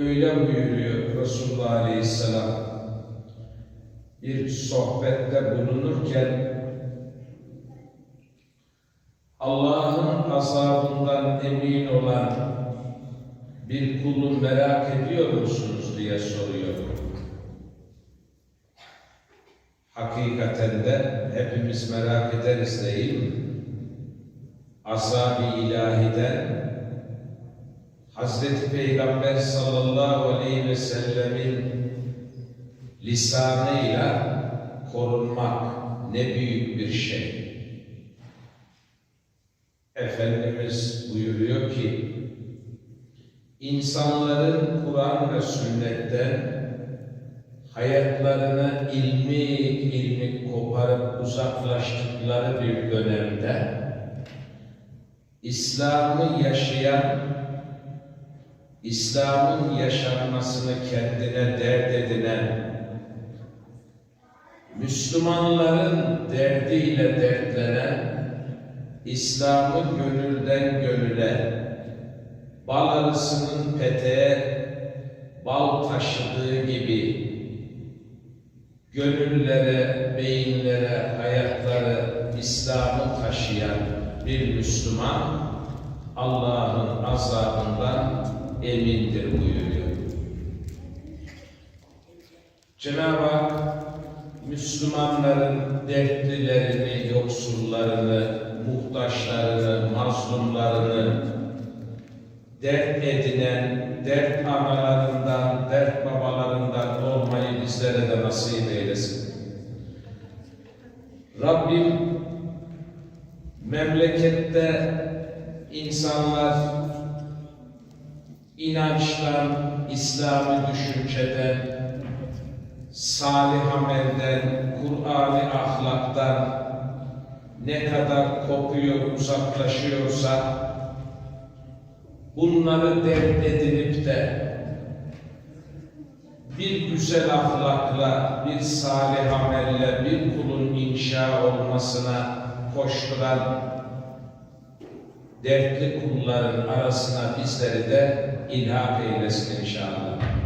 Öyle buyuruyor Resulullah Aleyhisselam. Bir sohbette bulunurken Allah'ın azabından emin olan bir kulu merak ediyor musunuz diye soruyor. Hakikaten de hepimiz merak ederiz değil mi? Azab-ı ilahiden Hazreti Peygamber sallallahu aleyhi ve sellemin lisanıyla korunmak ne büyük bir şey. Efendimiz buyuruyor ki insanların Kur'an ve sünnetten hayatlarına ilmi ilmi koparıp uzaklaştıkları bir dönemde İslam'ı yaşayan İslam'ın yaşanmasını kendine dert edinen Müslümanların derdiyle dertlenen İslam'ı gönülden gönüle bal arısının peteğe bal taşıdığı gibi gönüllere, beyinlere, hayatları İslam'ı taşıyan bir Müslüman Allah'ın azabından emindir buyuruyor. Cenab-ı Hak Müslümanların dertlilerini, yoksullarını, muhtaçlarını, mazlumlarını dert edinen, dert analarından, dert babalarından olmayı bizlere de nasip eylesin. Rabbim memlekette insanlar inançtan, İslami düşünceden, salih amelden, Kur'an'ı ahlaktan ne kadar kopuyor, uzaklaşıyorsa bunları dert edinip de bir güzel ahlakla, bir salih amelle bir kulun inşa olmasına koşturan dertli kulların arasına bizleri de ilhak eylesin inşallah.